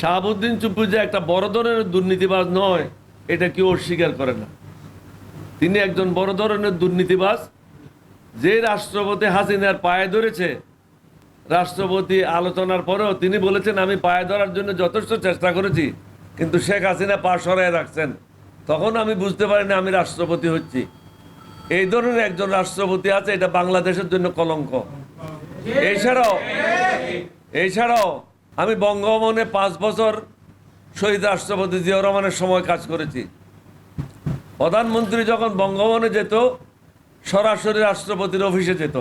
শাহাবুদ্দিন চুপ্পু যে একটা বড় ধরনের দুর্নীতিবাজ নয়, এটা কেউ অস্বীকার করে না। তিনি একজন বড় ধরনের দুর্নীতিবাজ। যে রাষ্ট্রপতি হাসিনার পায়ে ধরেছে, রাষ্ট্রপতি আলোচনার পরেও তিনি বলেছেন, আমি পায়ে ধরার জন্য যথেষ্ট চেষ্টা করেছি, কিন্তু শেখ হাসিনা পা সরায় রাখছেন। তখন আমি বুঝতে পারিনি আমি রাষ্ট্রপতি হচ্ছি। এই ধরনের একজন রাষ্ট্রপতি আছে, এটা বাংলাদেশের জন্য কলঙ্ক। এছাড়াও এছাড়াও আমি বঙ্গভবনে পাঁচ বছর শহীদ রাষ্ট্রপতি জিয়া রহমানের সময় কাজ করেছি। প্রধানমন্ত্রী যখন বঙ্গভবনে যেত, সরাসরি রাষ্ট্রপতির অফিসে যেত।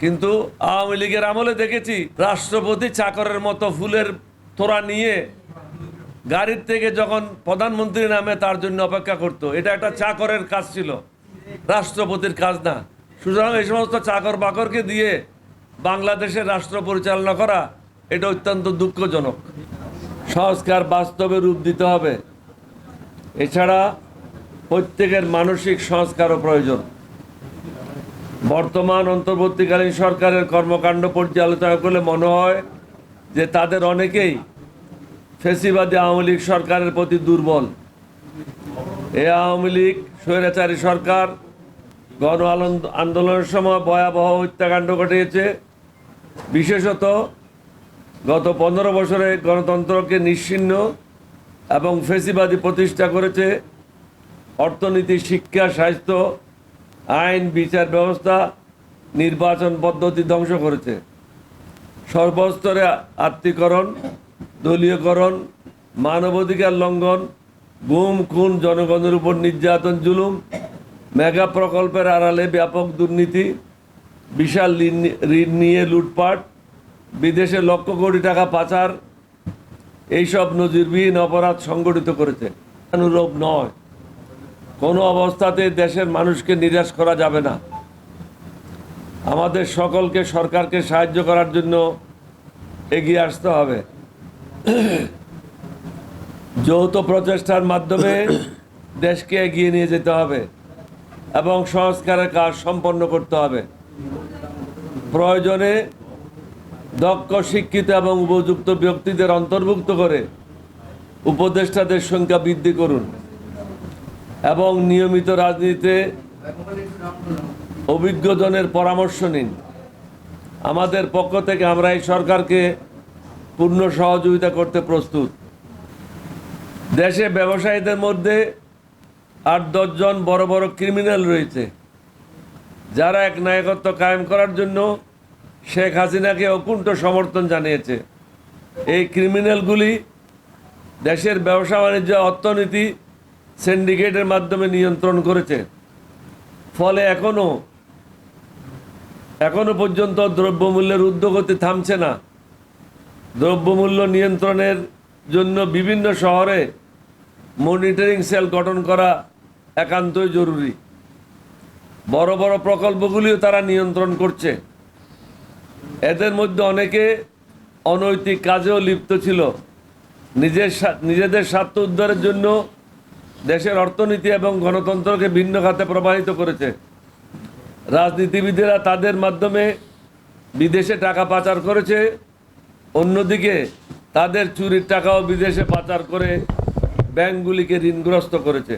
কিন্তু আওয়ামী লীগের আমলে দেখেছি, রাষ্ট্রপতি চাকরের মতো ফুলের তোড়া নিয়ে গাড়ির থেকে যখন প্রধানমন্ত্রী নামে তার জন্য অপেক্ষা করত। এটা একটা চাকরের কাজ ছিল, রাষ্ট্রপতির কাজ না। সুতরাং এই সমস্ত চাকর বাকরকে দিয়ে বাংলাদেশের রাষ্ট্র পরিচালনা করা এটা অত্যন্ত দুঃখজনক। সংস্কার বাস্তবে রূপ দিতে হবে। এছাড়া প্রত্যেকের মানসিক সংস্কারও প্রয়োজন। বর্তমান অন্তর্বর্তীকালীন সরকারের কর্মকাণ্ড পর্যালোচনা করলে মনে হয় যে তাদের অনেকেই ফেসিবাদী আওয়ামী লীগ সরকারের প্রতি দুর্বল। এ আওয়ামী লীগ স্বৈরাচারী সরকার গণ আন্দোলনের সময় ভয়াবহ হত্যাকাণ্ড ঘটিয়েছে। বিশেষত গত পনেরো বছরে গণতন্ত্রকে নিশ্চিহ্ন এবং ফেসিবাদী প্রতিষ্ঠা করেছে অর্থনীতি, শিক্ষা, স্বাস্থ্য, আইন, বিচার ব্যবস্থা, নির্বাচন পদ্ধতি ধ্বংস করেছে। সর্বস্তরে আত্মীকরণ দলীয়করণ, মানবাধিকার লঙ্ঘন, গুম, খুন, জনগণের উপর নির্যাতন, জুলুম, মেগা প্রকল্পের আড়ালে ব্যাপক দুর্নীতি, বিশাল ঋণ নিয়ে লুটপাট বিদেশে লক্ষ কোটি টাকা পাচার, এইসব নজিরবিহীন অপরাধ সংগঠিত করেছে। অনুরূপ নয়। কোনো অবস্থাতে দেশের মানুষকে নিরাশ করা যাবে না। আমাদের সকলকে সরকারকে সাহায্য করার জন্য এগিয়ে আসতে হবে। যৌথ প্রচেষ্টার মাধ্যমে দেশকে এগিয়ে নিয়ে যেতে হবে এবং সংস্কারের কাজ সম্পন্ন করতে হবে। প্রয়োজনে দক্ষ, শিক্ষিত এবং উপযুক্ত ব্যক্তিদের অন্তর্ভুক্ত করে উপদেষ্টাদের সংখ্যা বৃদ্ধি করুন এবং নিয়মিত রাজনীতিতে অভিজ্ঞজনের পরামর্শ নিন। আমাদের পক্ষ থেকে আমরা এই সরকারকে পূর্ণ সহযোগিতা করতে প্রস্তুত। দেশে ব্যবসায়ীদের মধ্যে আট দশজন বড় বড় ক্রিমিনাল রয়েছে, যারা এক নায়কত্ব কায়েম করার জন্য শেখ হাসিনাকে অকুণ্ঠ সমর্থন জানিয়েছে। এই ক্রিমিনালগুলি দেশের ব্যবসা বাণিজ্য, অর্থনীতি, সিন্ডিকেটের মাধ্যমে নিয়ন্ত্রণ করেছে। ফলে এখনও এখনও পর্যন্ত দ্রব্যমূল্যের উদ্যোগতি থামছে না। দ্রব্যমূল্য নিয়ন্ত্রণের জন্য বিভিন্ন শহরে মনিটরিং সেল গঠন করা একান্তই জরুরি। বড় বড় প্রকল্পগুলিও তারা নিয়ন্ত্রণ করছে। এদের মধ্যে অনেকে অনৈতিক কাজেও লিপ্ত ছিল। নিজের নিজেদের স্বার্থ উদ্ধারের জন্য দেশের অর্থনীতি এবং গণতন্ত্রকে ভিন্ন খাতে প্রবাহিত করেছে। রাজনীতিবিদেরা তাদের মাধ্যমে বিদেশে টাকা পাচার করেছে, অন্যদিকে তাদের চুরির টাকাও বিদেশে পাচার করে ব্যাংকগুলিকে ঋণগ্রস্ত করেছে।